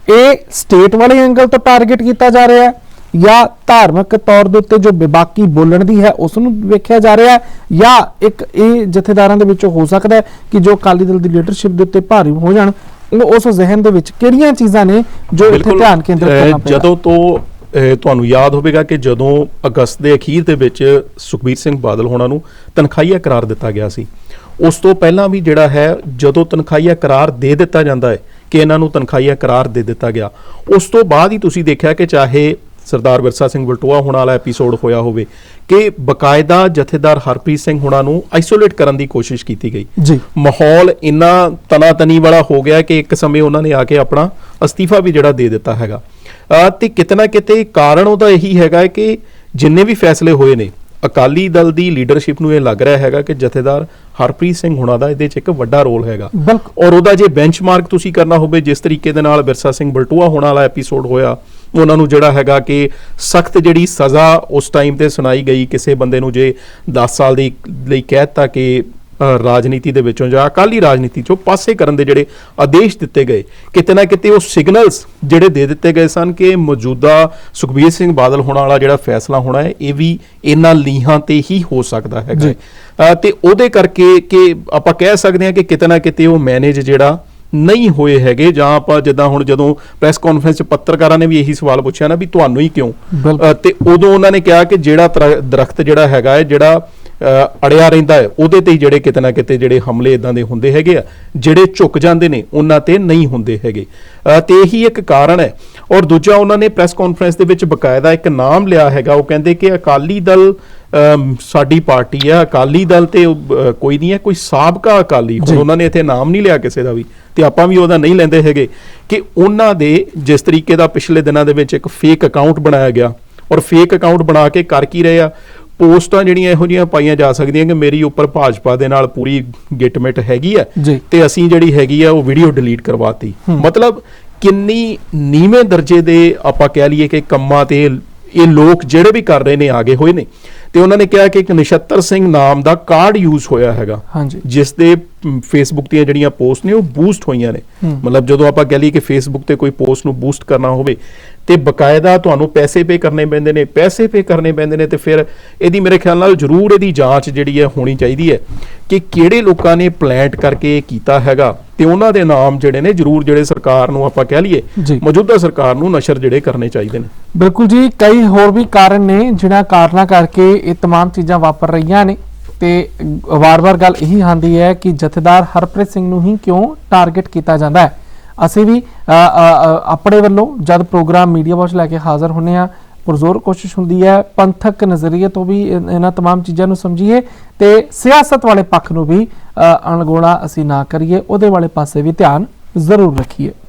ਇਹ ਸਟੇਟ ਵਾਲੇ ਐਂਗਲ ਤੋਂ ਟਾਰਗੇਟ ਕੀਤਾ ਜਾ ਰਿਹਾ ਹੈ ਜਾਂ ਧਾਰਮਿਕ ਤੌਰ ਦੇ ਉੱਤੇ ਜੋ ਬੇਬਾਕੀ ਬੋਲਣ ਦੀ ਹੈ ਉਸ ਨੂੰ ਵੇਖਿਆ ਜਾ ਰਿਹਾ ਹੈ ਜਾਂ ਇੱਕ ਇਹ ਜਥੇਦਾਰਾਂ ਦੇ ਵਿੱਚੋਂ ਹੋ ਸਕਦਾ ਹੈ ਕਿ ਜੋ ਅਕਾਲੀ ਦਲ ਦੀ ਲੀਡਰਸ਼ਿਪ ਦੇ ਉੱਤੇ ਭਾਰੀ ਹੋ ਜਾਣ। ਉਸ ਜ਼ਿਹਨ ਦੇ ਵਿੱਚ ਕਿਹੜੀਆਂ ਚੀਜ਼ਾਂ ਨੇ ਜੋ ਇੱਥੇ ਧਿਆਨ ਕੇਂਦਰਿਤ ਕਰਨਾ ਪਏਗਾ? ਜਦੋਂ ਤੋਂ ਤੁਹਾਨੂੰ ਯਾਦ ਹੋਵੇਗਾ ਕਿ ਜਦੋਂ ਅਗਸਤ ਦੇ ਅਖੀਰ ਦੇ ਵਿੱਚ ਸੁਖਬੀਰ ਸਿੰਘ ਬਾਦਲ ਹੋਣਾ ਨੂੰ ਤਨਖਾਹੀਆ ਕਰਾਰ ਦਿੱਤਾ ਗਿਆ ਸੀ ਉਸ ਤੋਂ ਪਹਿਲਾਂ ਵੀ ਜਿਹੜਾ ਹੈ ਜਦੋਂ ਤਨਖਾਹੀਆ ਕਰਾਰ ਦੇ ਦਿੱਤਾ ਜਾਂਦਾ ਹੈ ਕਿ ਇਹਨਾਂ ਨੂੰ ਤਨਖਾਹੀਆ ਕਰਾਰ ਦੇ ਦਿੱਤਾ ਗਿਆ ਉਸ ਤੋਂ ਬਾਅਦ ਹੀ ਤੁਸੀਂ ਦੇਖਿਆ ਕਿ ਚਾਹੇ ਸਰਦਾਰ ਵਿਰਸਾ ਸਿੰਘ ਵਲਟੋਆ ਹੋਣ ਵਾਲਾ ਐਪੀਸੋਡ ਹੋਇਆ ਹੋਵੇ ਕਿ ਬਕਾਇਦਾ ਜਥੇਦਾਰ ਹਰਪ੍ਰੀਤ ਸਿੰਘ ਹੋਣਾ ਨੂੰ ਆਈਸੋਲੇਟ ਕਰਨ ਦੀ ਕੋਸ਼ਿਸ਼ ਕੀਤੀ ਗਈ। ਜੀ। ਮਾਹੌਲ ਇੰਨਾ ਤਨਾਤਨੀ ਵਾਲਾ ਹੋ ਗਿਆ ਕਿ ਇੱਕ ਸਮੇਂ ਉਹਨਾਂ ਨੇ ਆ ਕੇ ਆਪਣਾ ਅਸਤੀਫਾ ਵੀ ਜਿਹੜਾ ਦੇ ਦਿੱਤਾ ਹੈਗਾ। ਤੇ ਕਿਤਨਾ ਕਿਤੇ ਕਾਰਨ ਉਹਦਾ ਇਹੀ ਹੈਗਾ ਕਿ ਜਿੰਨੇ ਵੀ ਫੈਸਲੇ ਹੋਏ ਨੇ ਅਕਾਲੀ ਦਲ ਦੀ ਲੀਡਰਸ਼ਿਪ ਨੂੰ ਇਹ ਲੱਗ ਰਿਹਾ ਹੈਗਾ ਕਿ ਜਥੇਦਾਰ ਹਰਪ੍ਰੀਤ ਸਿੰਘ ਹੁਣਾਂ ਦਾ ਇਹਦੇ 'ਚ ਇੱਕ ਵੱਡਾ ਰੋਲ ਹੈਗਾ। ਔਰ ਉਹਦਾ ਜੇ ਬੈਂਚਮਾਰਕ ਤੁਸੀਂ ਕਰਨਾ ਹੋਵੇ ਜਿਸ ਤਰੀਕੇ ਦੇ ਨਾਲ ਬਿਰਸਾ ਸਿੰਘ ਬਲਟੂਆ ਹੋਣ ਵਾਲਾ ਐਪੀਸੋਡ ਹੋਇਆ ਉਹਨਾਂ ਨੂੰ ਜਿਹੜਾ ਹੈਗਾ ਕਿ ਸਖਤ ਜਿਹੜੀ ਸਜ਼ਾ ਉਸ ਟਾਈਮ ਤੇ ਸੁਣਾਈ ਗਈ ਕਿਸੇ ਬੰਦੇ ਨੂੰ ਜੇ 10 ਸਾਲ ਦੀ ਲਈ ਕਹਿਤਾ ਕਿ ਰਾਜਨੀਤੀ ਦੇ ਵਿੱਚੋਂ ਜਾਂ ਅਕਾਲੀ ਰਾਜਨੀਤੀ ਚੋਂ ਪਾਸੇ ਕਰਨ ਦੇ ਜਿਹੜੇ ਆਦੇਸ਼ ਦਿੱਤੇ ਗਏ ਕਿਤੇ ਨਾ ਕਿਤੇ ਉਹ ਸਿਗਨਲਸ ਜਿਹੜੇ ਦੇ ਦਿੱਤੇ ਗਏ ਸਨ ਕਿ ਮੌਜੂਦਾ ਸੁਖਬੀਰ ਸਿੰਘ ਬਾਦਲ ਹੋਣ ਵਾਲਾ ਜਿਹੜਾ ਫੈਸਲਾ ਹੋਣਾ ਹੈ ਇਹ ਵੀ ਇਹਨਾਂ ਲੀਹਾਂ ਤੇ ਹੀ ਹੋ ਸਕਦਾ ਹੈਗਾ। ਅ, ਤੇ ਉਹਦੇ ਕਰਕੇ ਕਿ ਆਪਾਂ ਕਹਿ ਸਕਦੇ ਹਾਂ ਕਿ ਕਿਤੇ ਨਾ ਕਿਤੇ ਉਹ ਮੈਨੇਜ ਜਿਹੜਾ ਨਹੀਂ ਹੋਏ ਹੈਗੇ ਜਾਂ ਆਪਾਂ ਜਿੱਦਾਂ ਹੁਣ ਜਦੋਂ ਪ੍ਰੈਸ ਕਾਨਫਰੰਸ 'ਚ ਪੱਤਰਕਾਰਾਂ ਨੇ ਵੀ ਇਹੀ ਸਵਾਲ ਪੁੱਛਿਆ ਨਾ ਵੀ ਤੁਹਾਨੂੰ ਹੀ ਕਿਉਂ? ਤੇ ਉਦੋਂ ਉਹਨਾਂ ਨੇ ਕਿਹਾ ਕਿ ਜਿਹੜਾ ਦਰਖਤ ਜਿਹੜਾ ਹੈਗਾ ਹੈ ਜਿਹੜਾ ਅੜਿਆ ਰਹਿੰਦਾ ਹੈ। ਉਹਦੇ ਤੇ ਹੀ ਜਿਹੜੇ ਕਿਤੇ ਨਾ ਕਿਤੇ ਜਿਹੜੇ ਹਮਲੇ ਇਦਾਂ ਦੇ ਹੁੰਦੇ ਹੈਗੇ ਆ ਜਿਹੜੇ ਝੁਕ ਜਾਂਦੇ ਨੇ ਉਹਨਾਂ ਤੇ ਨਹੀਂ ਹੁੰਦੇ ਹੈਗੇ। ਤੇ ਇਹੀ ਇੱਕ ਕਾਰਨ ਹੈ। ਔਰ ਦੂਜਾ ਉਹਨਾਂ ਨੇ ਪ੍ਰੈਸ ਕਾਨਫਰੰਸ ਦੇ ਵਿੱਚ ਬਕਾਇਦਾ ਇੱਕ ਨਾਮ ਲਿਆ ਹੈਗਾ। ਉਹ ਕਹਿੰਦੇ ਕਿ ਅਕਾਲੀ ਦਲ ਸਾਡੀ ਪਾਰਟੀ ਹੈ ਅਕਾਲੀ ਦਲ ਤੇ ਕੋਈ ਨਹੀਂ ਹੈ ਕੋਈ ਸਾਬਕਾ ਅਕਾਲੀ। ਹੁਣ ਉਹਨਾਂ ਨੇ ਇੱਥੇ ਨਾਮ ਨਹੀਂ ਲਿਆ ਕਿਸੇ ਦਾ ਵੀ। ਤੇ ਆਪਾਂ ਵੀ ਉਹਦਾ ਨਹੀਂ ਲੈਂਦੇ ਹੈਗੇ ਕਿ ਉਹਨਾਂ ਦੇ ਜਿਸ ਤਰੀਕੇ ਦਾ ਪਿਛਲੇ ਦਿਨਾਂ ਦੇ ਵਿੱਚ ਇੱਕ ਫੇਕ ਅਕਾਊਂਟ ਬਣਾਇਆ ਗਿਆ। ਔਰ ਫੇਕ ਅਕਾਊਂਟ ਬਣਾ ਕੇ ਕਰ ਕੀ ਰਹੇ ਆ? ਪੋਸਟਾਂ ਜਿਹੜੀਆਂ ਇਹੋ ਜਿਹੀਆਂ ਪਾਈਆਂ ਜਾ ਸਕਦੀਆਂ ਕਿ ਮੇਰੀ ਉੱਪਰ ਭਾਜਪਾ ਦੇ ਨਾਲ ਪੂਰੀ ਗਿਟਮਿਟ ਹੈਗੀ ਆ। ਤੇ ਅਸੀਂ ਜਿਹੜੀ ਹੈਗੀ ਆ ਉਹ ਵੀਡੀਓ ਡਿਲੀਟ ਕਰਵਾਤੀ। ਮਤਲਬ ਕਿੰਨੀ ਨੀਵੇਂ ਦਰਜੇ ਦੇ ਆਪਾਂ ਕਹਿ ਲਈਏ ਕਿ ਕੰਮਾਂ ਤੇ ਇਹ ਲੋਕ ਜਿਹੜੇ ਵੀ ਕਰ ਰਹੇ ਨੇ ਆਗੇ ਹੋਏ ਨੇ। ਤੇ ਉਹਨਾਂ ਨੇ ਕਿਹਾ ਕਿ ਇੱਕ ਨਛੱਤਰ ਸਿੰਘ ਨਾਮ ਦਾ ਕਾਰਡ ਯੂਜ਼ ਹੋਇਆ ਹੈਗਾ। ਜਿਸ ਦੇ ਫੇਸਬੁੱਕ ਦੀਆਂ ਜਿਹੜੀਆਂ ਪੋਸਟ ਨੇ ਉਹ ਬੂਸਟ ਹੋਈਆਂ ਨੇ। ਮਤਲਬ ਜਦੋਂ ਆਪਾਂ ਕਹਿ ਲਈਏ ਕਿ ਫੇਸਬੁੱਕ ਤੇ ਕੋਈ ਪੋਸਟ ਨੂੰ ਬੂਸਟ ਕਰਨਾ ਹੋਵੇ ਤੇ ਬਕਾਇਦਾ ਤੁਹਾਨੂੰ ਪੈਸੇ ਪੇ ਕਰਨੇ ਪੈਂਦੇ ਨੇ ਪੈਸੇ ਪੇ ਕਰਨੇ ਪੈਂਦੇ ਨੇ ਤੇ ਫਿਰ ਇਹਦੀ ਮੇਰੇ ਖਿਆਲ ਨਾਲ ਜ਼ਰੂਰ ਇਹਦੀ ਜਾਂਚ ਜਿਹੜੀ ਹੈ ਹੋਣੀ ਚਾਹੀਦੀ ਹੈ ਕਿ ਕਿਹੜੇ ਲੋਕਾਂ ਨੇ ਪਲਾਂਟ ਕਰਕੇ ਇਹ ਕੀਤਾ ਹੈਗਾ ਤੇ ਉਹਨਾਂ ਦੇ ਨਾਮ ਜਿਹੜੇ ਨੇ ਜ਼ਰੂਰ ਜਿਹੜੇ ਸਰਕਾਰ ਨੂੰ ਆਪਾਂ ਕਹਿ ਲਈਏ ਜੀ। ਮੌਜੂਦਾ ਸਰਕਾਰ ਨੂੰ ਨਸ਼ਰ ਜਿਹੜੇ ਕਰਨੇ ਚਾਹੀਦੇ ਨੇ ਬਿਲਕੁਲ ਜੀ ਕਈ ਹੋਰ ਵੀ ਕਾਰਨ ਨੇ ਜਿਨ੍ਹਾਂ ਕਾਰਨਾਂ ਕਰਕੇ ਇਹ तमाम ਚੀਜ਼ਾਂ ਵਾਪਰ ਰਹੀਆਂ ਨੇ ਤੇ ਵਾਰ-ਵਾਰ ਗੱਲ ਇਹੀ ਆਂਦੀ ਹੈ ਕਿ ਜਥੇਦਾਰ ਹਰਪ੍ਰੀਤ ਸਿੰਘ ਨੂੰ ਹੀ ਕਿਉਂ ਟਾਰਗੇਟ ਕੀਤਾ ਜਾਂਦਾ ਹੈ ਅਸੀਂ ਵੀ ਅ, ਅ, ਅ, ਆਪਣੇ ਵੱਲੋਂ ਜਦ ਪ੍ਰੋਗਰਾਮ ਮੀਡੀਆ ਵਾਚ ਲੈ ਕੇ ਹਾਜ਼ਰ ਹੁੰਨੇ ਆ ਪੁਰਜ਼ੋਰ ਕੋਸ਼ਿਸ਼ ਹੁੰਦੀ ਹੈ ਪੰਥਕ ਨਜ਼ਰੀਏ ਤੋਂ ਵੀ ਇਨ- ਇਹਨਾਂ तमाम ਚੀਜ਼ਾਂ ਨੂੰ ਸਮਝੀਏ ਤੇ ਸਿਆਸਤ ਵਾਲੇ ਪੱਖ ਨੂੰ ਵੀ ਅ, ਅਣਗੌਲਾ ਅਸੀਂ ਨਾ ਕਰੀਏ ਉਹਦੇ ਵਾਲੇ ਪਾਸੇ ਵੀ ਧਿਆਨ ਜ਼ਰੂਰ ਰੱਖੀਏ